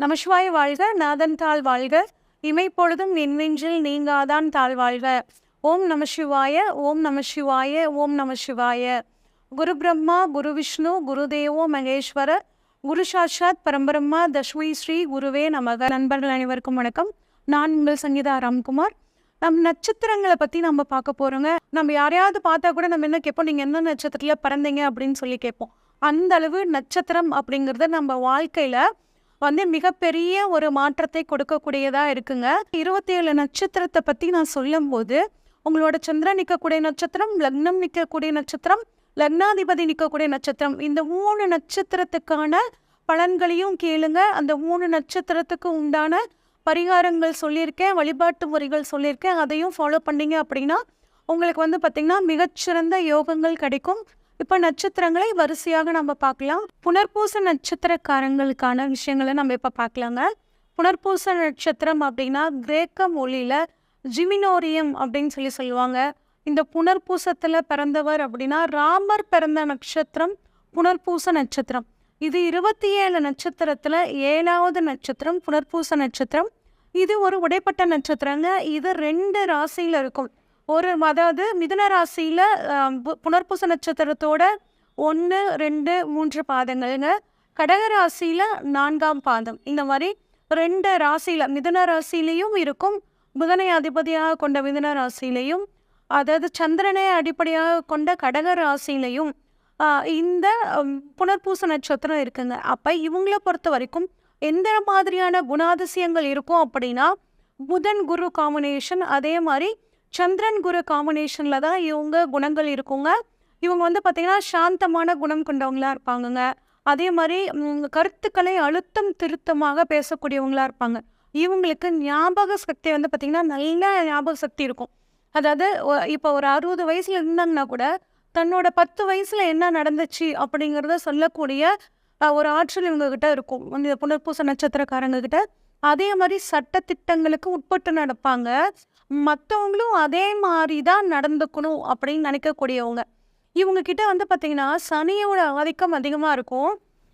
நமசிவாய் வாழ்க நாதன் தாழ் வாழ்க. இமைப்பொழுதும் நின்வெஞ்சில் நீங்காதான் தாழ் வாழ்க. ஓம் நமசிவாய ஓம் நமசிவாய ஓம் நமசிவாய. குரு பிரம்மா குரு விஷ்ணு குருதேவோ மகேஸ்வர. குரு சாட்சாத் பரம்பரம்மா தஷ்மி ஸ்ரீ குருவே நமக. நண்பர்கள் அனைவருக்கும் வணக்கம். நான் உங்கள் சங்கீதா ராம்குமார். நம் நட்சத்திரங்களை பற்றி நம்ம பார்க்க போகிறோங்க நம்ம யாரையாவது பார்த்தா கூட நம்ம என்ன கேட்போம்? நீங்கள் என்ன நட்சத்திரத்தில் பிறந்தீங்க அப்படின்னு சொல்லி கேட்போம். அந்த அளவு நட்சத்திரம் அப்படிங்கிறது நம்ம வாழ்க்கையில் வந்து மிகப்பெரிய ஒரு மாற்றத்தை கொடுக்கக்கூடியதாக இருக்குங்க. இருபத்தி ஏழு நட்சத்திரத்தை பற்றி நான் சொல்லும்போது உங்களோட சந்திரன் நிற்கக்கூடிய நட்சத்திரம் லக்னம் நிற்கக்கூடிய நட்சத்திரம் லக்னாதிபதி நிற்கக்கூடிய நட்சத்திரம் இந்த மூணு நட்சத்திரத்துக்கான பலன்களையும் கேளுங்க. அந்த மூணு நட்சத்திரத்துக்கு உண்டான பரிகாரங்கள் சொல்லியிருக்கேன் வழிபாட்டு முறைகள் சொல்லியிருக்கேன் அதையும் ஃபாலோ பண்ணீங்க அப்படின்னா உங்களுக்கு வந்து பார்த்திங்கன்னா மிகச்சிறந்த யோகங்கள் கிடைக்கும். இப்போ நட்சத்திரங்களை வரிசையாக நம்ம பார்க்கலாம். புனர்பூச நட்சத்திரக்காரங்களுக்கான விஷயங்களை நம்ம இப்போ பார்க்கலாங்க. புனர்பூச நட்சத்திரம் அப்படின்னா கிரேக்க மொழியில் ஜிமினோரியம் அப்படின்னு சொல்லி சொல்லுவாங்க. இந்த புனர்பூசத்தில் பிறந்தவர் அப்படின்னா ராமர் பிறந்த நட்சத்திரம் புனர்பூச நட்சத்திரம். இது இருபத்தி ஏழு நட்சத்திரத்தில் ஏழாவது நட்சத்திரம் புனர்பூச நட்சத்திரம். இது ஒரு உடைப்பட்ட நட்சத்திரங்க. இது ரெண்டு ராசியில் இருக்கும். ஒரு அதாவது மிதுன ராசியில் புனர்பூச நட்சத்திரத்தோட ஒன்று ரெண்டு மூன்று பாதங்கள்ங்க. கடக ராசியில் நான்காம் பாதம். இந்த மாதிரி ரெண்டு ராசியில் மிதுன ராசியிலையும் இருக்கும். புதனை அதிபதியாக கொண்ட மிதுன ராசியிலையும் அதாவது சந்திரனை அடிப்படையாக கொண்ட கடக ராசியிலையும் இந்த புனர்பூச நட்சத்திரம் இருக்குங்க. அப்போ இவங்கள பொறுத்த வரைக்கும் எந்த மாதிரியான குணாதிசயங்கள் இருக்கும் அப்படின்னா புதன் குரு காம்பினேஷன் அதே மாதிரி சந்திரன் குரு காம்பினேஷனில் தான் இவங்க குணங்கள் இருக்குங்க. இவங்க வந்து பார்த்திங்கன்னா சாந்தமான குணம் கொண்டவங்களா இருப்பாங்கங்க. அதே மாதிரி கருத்துக்களை அழுத்தம் திருத்தமாக பேசக்கூடியவங்களா இருப்பாங்க. இவங்களுக்கு ஞாபக சக்தி வந்து பார்த்திங்கன்னா நல்ல ஞாபக சக்தி இருக்கும். அதாவது இப்போ ஒரு அறுபது வயசில் இருந்தாங்கன்னா கூட தன்னோட பத்து வயசில் என்ன நடந்துச்சு அப்படிங்கிறத சொல்லக்கூடிய ஒரு ஆற்றல் இவங்கக்கிட்ட இருக்கும். இந்த புனர்பூச நட்சத்திரக்காரங்க கிட்ட அதே மாதிரி சட்ட திட்டங்களுக்கு உட்பட்டு நடப்பாங்க. மற்றவங்களும் அதே மாதிரி தான் நடந்துக்கணும் அப்படின்னு நினைக்கக்கூடியவங்க. இவங்க கிட்ட வந்து பார்த்தீங்கன்னா சனியோட ஆதிக்கம் அதிகமாக இருக்கும்.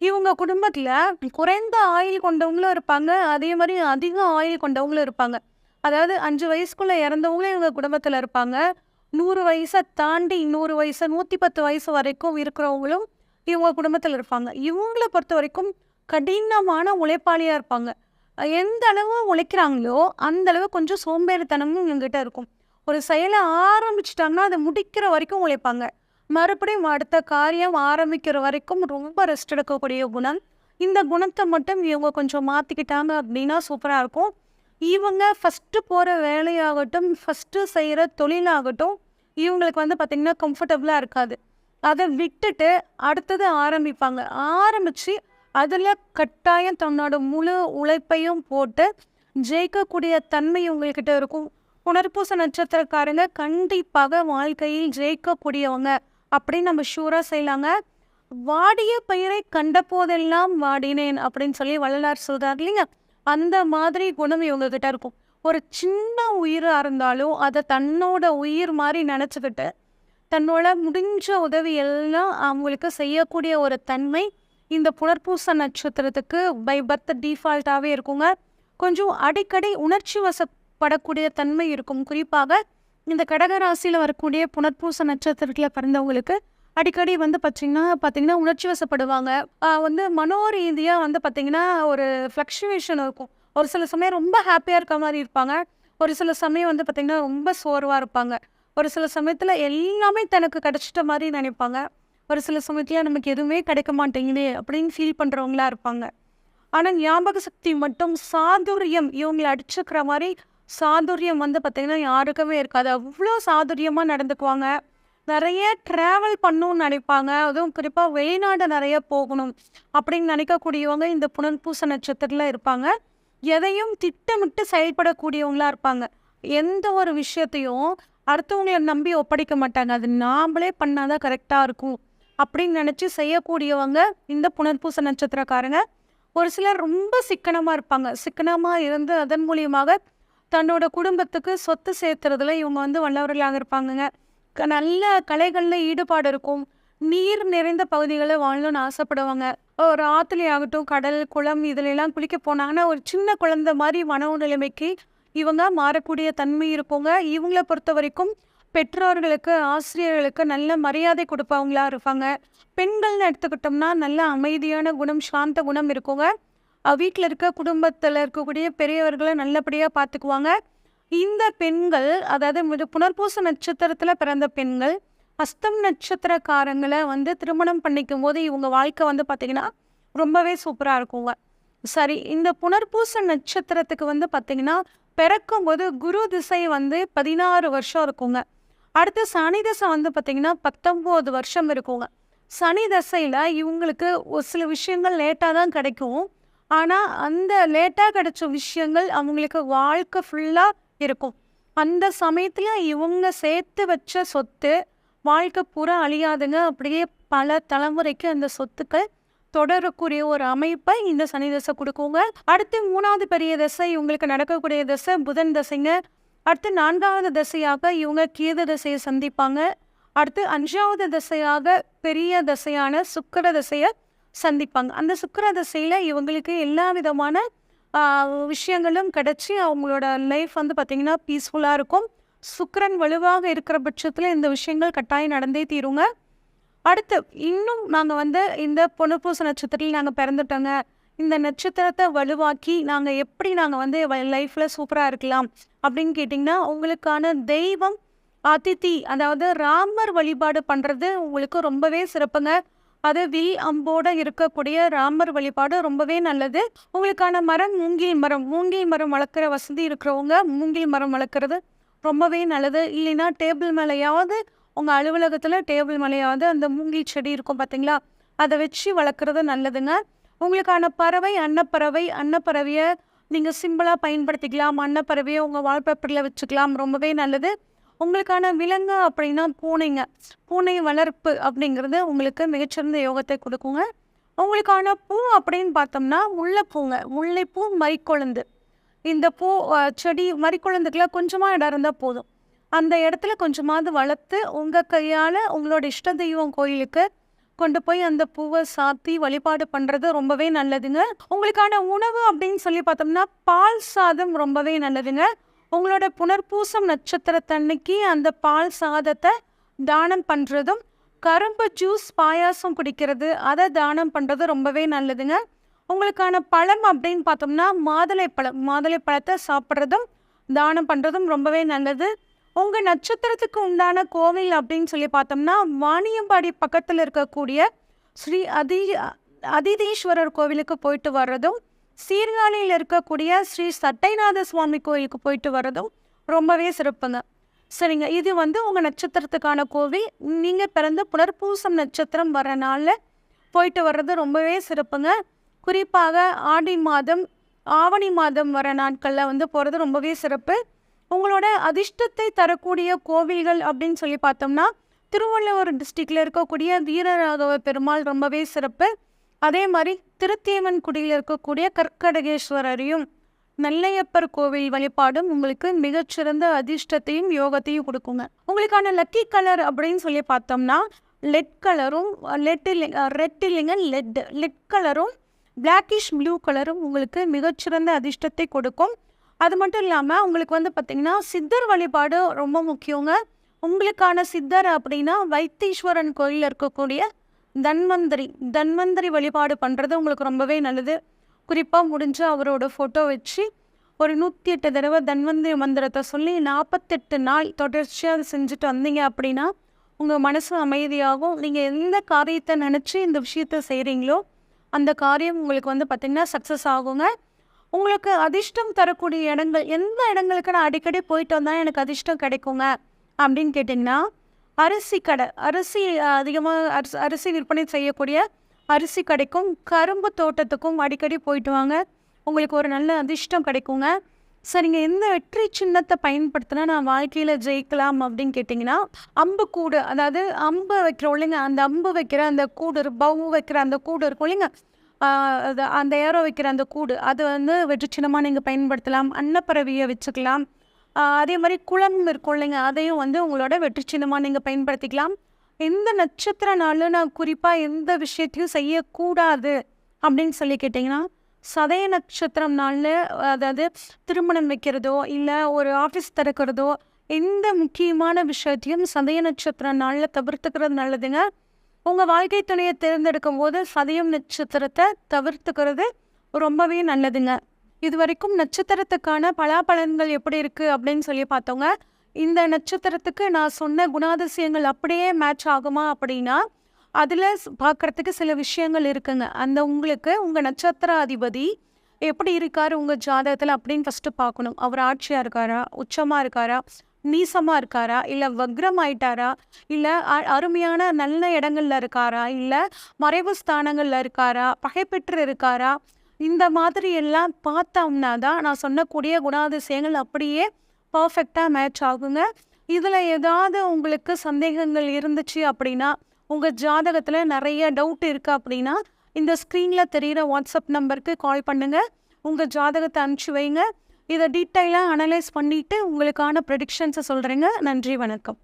இவங்க குடும்பத்தில் குறைந்த ஆயில் கொண்டவங்களும் இருப்பாங்க. அதே மாதிரி அதிக ஆயில் கொண்டவங்களும் இருப்பாங்க. அதாவது அஞ்சு வயசுக்குள்ளே இறந்தவங்களும் இவங்க குடும்பத்தில் இருப்பாங்க. நூறு வயசை தாண்டி நூறு வயசு நூற்றி பத்து வயசு வரைக்கும் இருக்கிறவங்களும் இவங்க குடும்பத்தில் இருப்பாங்க. இவங்கள பொறுத்த வரைக்கும் கடினமான உழைப்பாளியாக இருப்பாங்க. எந்த அளவு உழைக்கிறாங்களோ அந்த அளவு கொஞ்சம் சோம்பேறித்தனமும் இவங்ககிட்ட இருக்கும். ஒரு செயலை ஆரம்பிச்சிட்டாங்கன்னா அதை முடிக்கிற வரைக்கும் உழைப்பாங்க. மறுபடியும் அடுத்த காரியம் ஆரம்பிக்கிற வரைக்கும் ரொம்ப ரெஸ்ட் எடுக்கக்கூடிய குணம். இந்த குணத்தை மட்டும் இவங்க கொஞ்சம் மாற்றிக்கிட்டாங்க அப்படின்னா சூப்பராக இருக்கும். இவங்க ஃபஸ்ட்டு போகிற வேலையாகட்டும் ஃபஸ்ட்டு செய்கிற தொழிலாகட்டும் இவங்களுக்கு வந்து பார்த்திங்கன்னா கம்ஃபர்டபுளாக இருக்காது. அதை விட்டுட்டு அடுத்தது ஆரம்பிப்பாங்க. ஆரம்பித்து அதில் கட்டாயம் தன்னோட முழு உழைப்பையும் போட்டு ஜெயிக்கக்கூடிய தன்மை உங்கள்கிட்ட இருக்கும். புனர்பூச நட்சத்திரக்காரங்க கண்டிப்பாக வாழ்க்கையில் ஜெயிக்கக்கூடியவங்க. அப்படின்னு நம்ம ஷூராக செய்யலாங்க. வாடிய பயிரை கண்ட போதெல்லாம் வாடினேன் அப்படின்னு சொல்லி வள்ளலார் சொல்கிறார் இல்லைங்க. அந்த மாதிரி குணம் இவங்ககிட்ட இருக்கும். ஒரு சின்ன உயிராக இருந்தாலும் அதை தன்னோட உயிர் மாதிரி நினச்சிக்கிட்டு தன்னோட முடிஞ்ச உதவி எல்லாம் அவங்களுக்கு செய்யக்கூடிய ஒரு தன்மை இந்த புனர்பூச நட்சத்திரத்துக்கு பை பர்த் டிஃபால்ட்டாகவே இருக்குங்க. கொஞ்சம் அடிக்கடி உணர்ச்சி வசப்படக்கூடிய தன்மை இருக்கும். குறிப்பாக இந்த கடகராசியில் வரக்கூடிய புனர்பூச நட்சத்திரத்தில் பிறந்தவங்களுக்கு அடிக்கடி வந்து பார்த்திங்கன்னா பார்த்திங்கன்னா உணர்ச்சி வசப்படுவாங்க. வந்து மனோ ரீதியாக வந்து பார்த்திங்கன்னா ஒரு ஃப்ளக்ஷுவேஷன் இருக்கும். ஒரு சில சமயம் ரொம்ப ஹாப்பியாக இருக்க மாதிரி இருப்பாங்க. ஒரு சில சமயம் வந்து பார்த்திங்கன்னா ரொம்ப சோர்வாக இருப்பாங்க. ஒரு சில சமயத்தில் எல்லாமே தனக்கு கிடைச்சிட்ட மாதிரி நினைப்பாங்க. ஒரு சில சமயத்தில் நமக்கு எதுவுமே கிடைக்க மாட்டேங்குது அப்படின்னு ஃபீல் பண்ணுறவங்களா இருப்பாங்க. ஆனால் ஞாபக சக்தி மட்டும் சாதுரியம். இவங்களை அடிச்சுக்கிற மாதிரி சாதுரியம் வந்து பார்த்திங்கன்னா யாருக்குமே இருக்காது. அவ்வளோ சாதுரியமாக நடந்துக்குவாங்க. நிறைய ட்ராவல் பண்ணணும்னு நினைப்பாங்க. அதுவும் குறிப்பாக வெளிநாடு நிறைய போகணும் அப்படின்னு நினைக்கக்கூடியவங்க இந்த புனர்பூச நட்சத்திரத்தில் இருப்பாங்க. எதையும் திட்டமிட்டு செயல்படக்கூடியவங்களா இருப்பாங்க. எந்த ஒரு விஷயத்தையும் அடுத்தவங்களை நம்பி ஒப்படைக்க மாட்டாங்க. அது நாமளே பண்ணாதான் கரெக்டாக இருக்கும். அப்படின்னு நினச்சி செய்யக்கூடியவங்க இந்த புனர்பூச நட்சத்திரக்காரங்க. ஒரு சிலர் ரொம்ப சிக்கனமாக இருப்பாங்க. சிக்கனமாக இருந்து அதன் மூலியமாக தன்னோட குடும்பத்துக்கு சொத்து சேர்த்துறதுல இவங்க வந்து வல்லவர்களாக இருப்பாங்கங்க. க- நல்ல கலைகளில் ஈடுபாடு இருக்கும். நீர் நிறைந்த பகுதிகளில் வாழணும்னு ஆசைப்படுவாங்க. ஒரு ஆகட்டும் கடல் குளம் இதுலெல்லாம் குளிக்க போனாங்கன்னா ஒரு சின்ன குழந்தை மாதிரி மனோநிலைமைக்கு இவங்க மாறக்கூடிய தன்மை இருப்போங்க இவங்கள பொறுத்த வரைக்கும் பெற்றோர்களுக்கு ஆசிரியர்களுக்கு நல்ல மரியாதை கொடுப்பவங்களா இருப்பாங்க. பெண்கள்னு எடுத்துக்கிட்டோம்னா நல்ல அமைதியான குணம் சாந்த குணம் இருக்குங்க. வீட்டில் இருக்க குடும்பத்தில் இருக்கக்கூடிய பெரியவர்களை நல்லபடியாக பார்த்துக்குவாங்க இந்த பெண்கள் அதாவது புனர்பூச நட்சத்திரத்தில் பிறந்த பெண்கள் அஸ்தம் நட்சத்திரக்காரங்களை வந்து திருமணம் பண்ணிக்கும் போது இவங்க வாழ்க்கை வந்து பார்த்திங்கன்னா ரொம்பவே சூப்பராக இருக்குங்க. சரி இந்த புனர்பூச நட்சத்திரத்துக்கு வந்து பார்த்திங்கன்னா பிறக்கும்போது குரு திசை வந்து பதினாறு வருஷம் இருக்குங்க. அடுத்து சனி தசை வந்து பார்த்திங்கன்னா பத்தொம்போது வருஷம் இருக்குங்க. சனி தசையில் இவங்களுக்கு ஒரு சில விஷயங்கள் லேட்டாக தான் கிடைக்கும். ஆனால் அந்த லேட்டாக கிடைச்ச விஷயங்கள் அவங்களுக்கு வாழ்க்கை ஃபுல்லாக இருக்கும். அந்த சமயத்தில் இவங்க சேர்த்து வச்ச சொத்து வாழ்க்கை பூரா அழியாதுங்க. அப்படியே பல தலைமுறைக்கு அந்த சொத்துக்கள் தொடரக்கூடிய ஒரு அமைப்பை இந்த சனி தசை கொடுக்குங்க. அடுத்து மூணாவது பெரிய தசை இவங்களுக்கு நடக்கக்கூடிய தசை புதன் தசைங்க. அடுத்து நான்காவது தசையாக இவங்க கீத தசையை சந்திப்பாங்க. அடுத்து அஞ்சாவது தசையாக பெரிய தசையான சுக்கர தசையை சந்திப்பாங்க. அந்த சுக்கர தசையில் இவங்களுக்கு எல்லா விதமான விஷயங்களும் கிடச்சி அவங்களோட லைஃப் வந்து பார்த்திங்கன்னா பீஸ்ஃபுல்லாக இருக்கும். சுக்கரன் வலுவாக இருக்கிற பட்சத்தில் இந்த விஷயங்கள் கட்டாயம் நடந்தே தீருங்க. அடுத்து இன்னும் நாங்கள் வந்து இந்த பொண்ணுப்பூச நட்சத்திரத்தில் நாங்கள் பிறந்துட்டோங்க. இந்த நட்சத்திரத்தை வலுவாக்கி நாங்கள் எப்படி நாங்கள் வந்து லைஃப்பில் சூப்பராக இருக்கலாம் அப்படின்னு கேட்டிங்கன்னா உங்களுக்கான தெய்வம் அதித்தி அதாவது ராமர் வழிபாடு பண்ணுறது உங்களுக்கு ரொம்பவே சிறப்புங்க. அது வில் அம்போடு இருக்கக்கூடிய ராமர் வழிபாடு ரொம்பவே நல்லது. உங்களுக்கான மரம் மூங்கில் மரம் மூங்கில் மரம் வளர்க்குற வசதி இருக்கிறவங்க மூங்கில் மரம் வளர்க்குறது ரொம்பவே நல்லது. இல்லைன்னா டேபிள் மேலேயாவது உங்கள் அலுவலகத்தில் டேபிள் மேலேயாவது அந்த மூங்கில் செடி இருக்கும் பார்த்தீங்களா அதை வச்சு வளர்க்குறது நல்லதுங்க. உங்களுக்கான பறவை அன்னப்பறவை. அன்னப்பறவையை நீங்கள் சிம்பிளாக பயன்படுத்திக்கலாம். அன்னப்பறவையை உங்கள் வால்பேப்பரில் வச்சுக்கலாம். ரொம்பவே நல்லது. உங்களுக்கான விலங்கு அப்படின்னா பூனைங்க. பூனை வளர்ப்பு அப்படிங்கிறது உங்களுக்கு மிகச்சிறந்த யோகத்தை கொடுக்குங்க. உங்களுக்கான பூ அப்படின்னு பார்த்தோம்னா முல்லைப்பூங்க முல்லைப்பூ மறிக்கொழுந்து. இந்த பூ செடி மறிக்கொழுந்துக்கெல்லாம் கொஞ்சமாக இடம் இருந்தால் போதும். அந்த இடத்துல கொஞ்சமாவது வளர்த்து உங்கள் கையால் உங்களோட இஷ்ட தெய்வம் கோயிலுக்கு கொண்டு போய் அந்த பூவை சாத்தி வழிபாடு பண்ணுறது ரொம்பவே நல்லதுங்க. உங்களுக்கான உணவு அப்படின்னு சொல்லி பார்த்தோம்னா பால் சாதம் ரொம்பவே நல்லதுங்க. உங்களோட புனர்பூசம் நட்சத்திரத்தன்னைக்கு அந்த பால் சாதத்தை தானம் பண்ணுறதும் கரும்பு ஜூஸ் பாயாசம் குடிக்கிறது அதை தானம் பண்ணுறது ரொம்பவே நல்லதுங்க. உங்களுக்கான பழம் அப்படின்னு பார்த்தோம்னா மாதுளைப்பழம் மாதுளைப்பழத்தை சாப்பிட்றதும் தானம் பண்ணுறதும் ரொம்பவே நல்லது. உங்கள் நட்சத்திரத்துக்கு உண்டான கோவில் அப்படின்னு சொல்லி பார்த்தோம்னா வாணியம்பாடி பக்கத்தில் இருக்கக்கூடிய ஸ்ரீ அதி அதிதீஸ்வரர் கோவிலுக்கு போயிட்டு வர்றதும் சீர்காழியில் இருக்கக்கூடிய ஸ்ரீ சட்டைநாத சுவாமி கோயிலுக்கு போயிட்டு வர்றதும் ரொம்பவே சிறப்புங்க. சரிங்க இது வந்து உங்கள் நட்சத்திரத்துக்கான கோவில். நீங்கள் பிறந்த புனர்பூசம் நட்சத்திரம் வர நாளில் போயிட்டு வர்றது ரொம்பவே சிறப்புங்க. குறிப்பாக ஆடி மாதம் ஆவணி மாதம் வர நாட்களில் வந்து போகிறது ரொம்பவே சிறப்பு. உங்களோட அதிர்ஷ்டத்தை தரக்கூடிய கோவில்கள் அப்படின்னு சொல்லி பார்த்தோம்னா திருவள்ளுவர் டிஸ்ட்ரிக்டில் இருக்கக்கூடிய வீரராகவ பெருமாள் ரொம்பவே சிறப்பு. அதே மாதிரி திருத்தேவன்குடியில் இருக்கக்கூடிய கற்கடகேஸ்வரரையும் நெல்லையப்பர் கோவில் வழிபாடும் உங்களுக்கு மிகச்சிறந்த அதிர்ஷ்டத்தையும் யோகத்தையும் கொடுக்குங்க. உங்களுக்கான லக்கி கலர் அப்படின்னு சொல்லி பார்த்தோம்னா லெட் கலரும் லெட் இல்லைங்க ரெட் இல்லைங்க லெட் லெட் கலரும் பிளாக்கிஷ் ப்ளூ கலரும் உங்களுக்கு மிகச்சிறந்த அதிர்ஷ்டத்தை கொடுக்கும். அது மட்டும் இல்லாமல் உங்களுக்கு வந்து பார்த்திங்கன்னா சித்தர் வழிபாடு ரொம்ப முக்கியங்க. உங்களுக்கான சித்தர் அப்படின்னா வைத்தீஸ்வரன் கோயிலில் இருக்கக்கூடிய தன்வந்திரி தன்வந்திரி வழிபாடு பண்ணுறது உங்களுக்கு ரொம்பவே நல்லது. குறிப்பாக முடிஞ்சு அவரோட ஃபோட்டோ வச்சு ஒரு நூற்றி எட்டு தடவை தன்வந்திரி மந்திரத்தை சொல்லி நாற்பத்தெட்டு நாள் தொடர்ச்சியாக அதை செஞ்சுட்டு வந்தீங்க அப்படின்னா உங்கள் மனசு அமைதியாகும். நீங்கள் எந்த காரியத்தை நினச்சி இந்த விஷயத்த செய்கிறீங்களோ அந்த காரியம் உங்களுக்கு வந்து பார்த்திங்கன்னா சக்ஸஸ் ஆகுங்க. உங்களுக்கு அதிர்ஷ்டம் தரக்கூடிய இடங்கள் எந்த இடங்களுக்கு நான் அடிக்கடி போயிட்டு வந்தால் எனக்கு அதிர்ஷ்டம் கிடைக்குங்க. அப்படின்னு கேட்டிங்கன்னா அரிசி கடை அரிசி அதிகமாக அரிசி அரிசி விற்பனை செய்யக்கூடிய அரிசி கடைக்கும் கரும்பு தோட்டத்துக்கும் அடிக்கடி போயிட்டு வாங்க. உங்களுக்கு ஒரு நல்ல அதிர்ஷ்டம் கிடைக்குங்க. சரிங்க எந்த வெற்றி சின்னத்தை பயன்படுத்தினா நான் வாழ்க்கையில் ஜெயிக்கலாம் அப்படின்னு கேட்டிங்கன்னா அம்பு கூடு அதாவது அம்பு வைக்கிறோம் இல்லைங்க அந்த அம்பு வைக்கிற அந்த கூடு பவு வைக்கிற அந்த கூடு இருக்கும் இல்லைங்க. அந்த ஏரோ வைக்கிற அந்த கூடு அது வந்து வெற்றி சின்னமாக நீங்கள் பயன்படுத்தலாம். அன்னப்பறவையை வச்சுக்கலாம். அதே மாதிரி குளம் இருக்கும் இல்லைங்க அதையும் வந்து உங்களோட வெற்றி சின்னமாக நீங்கள் பயன்படுத்திக்கலாம். எந்த நட்சத்திர நாளில் நான் குறிப்பாக எந்த விஷயத்தையும் செய்யக்கூடாது அப்படின்னு சொல்லி கேட்டிங்கன்னா சதய நட்சத்திரம் நாளில் அதாவது திருமணம் வைக்கிறதோ இல்லை ஒரு ஆஃபீஸ் திறக்கிறதோ எந்த முக்கியமான விஷயத்தையும் சதய நட்சத்திர நாளில் தவிர்த்துக்கிறது நல்லதுங்க. உங்கள் வாழ்க்கை துணையை தேர்ந்தெடுக்கும் போது சதயம் நட்சத்திரத்தை தவிர்த்துக்கிறது ரொம்பவே நல்லதுங்க. இது வரைக்கும் நட்சத்திரத்துக்கான பலாபலன்கள் எப்படி இருக்குது அப்படின்னு சொல்லி பார்த்தோங்க. இந்த நட்சத்திரத்துக்கு நான் சொன்ன குணாதிசயங்கள் அப்படியே மேட்ச் ஆகுமா அப்படின்னா அதில் பார்க்குறதுக்கு சில விஷயங்கள் இருக்குங்க. அந்த உங்களுக்கு உங்கள் நட்சத்திர அதிபதி எப்படி இருக்கார் உங்கள் ஜாதகத்தில் அப்படின்னு ஃபஸ்ட்டு பார்க்கணும். அவர் ஆட்சியாக இருக்காரா? உச்சமாக இருக்காரா? நீசமாக இருக்காரா? இல்லை வக்ரம் ஆயிட்டாரா இல்லை அருமையான நல்ல இடங்கள்ல இருக்காரா? இல்லை மறைவு ஸ்தானங்களில் இருக்காரா? பகைப்பெற்று இருக்காரா? இந்த மாதிரி எல்லாம் பார்த்தோம்னா தான் நான் சொன்னக்கூடிய குணாதிசயங்கள் அப்படியே பர்ஃபெக்டாக மேட்ச் ஆகுங்க. இதில் ஏதாவது உங்களுக்கு சந்தேகங்கள் இருந்துச்சு அப்படின்னா உங்கள் ஜாதகத்தில் நிறைய டவுட் இருக்குது அப்படின்னா இந்த ஸ்க்ரீனில் தெரிகிற வாட்ஸ்அப் நம்பருக்கு கால் பண்ணுங்கள் உங்கள் ஜாதகத்தை அனுப்பிச்சி வைங்க. இதை டீட்டெயிலாக அனலைஸ் பண்ணிவிட்டு உங்களுக்கான ப்ரெடிக்ஷன்ஸை சொல்கிறேங்க நன்றி வணக்கம்.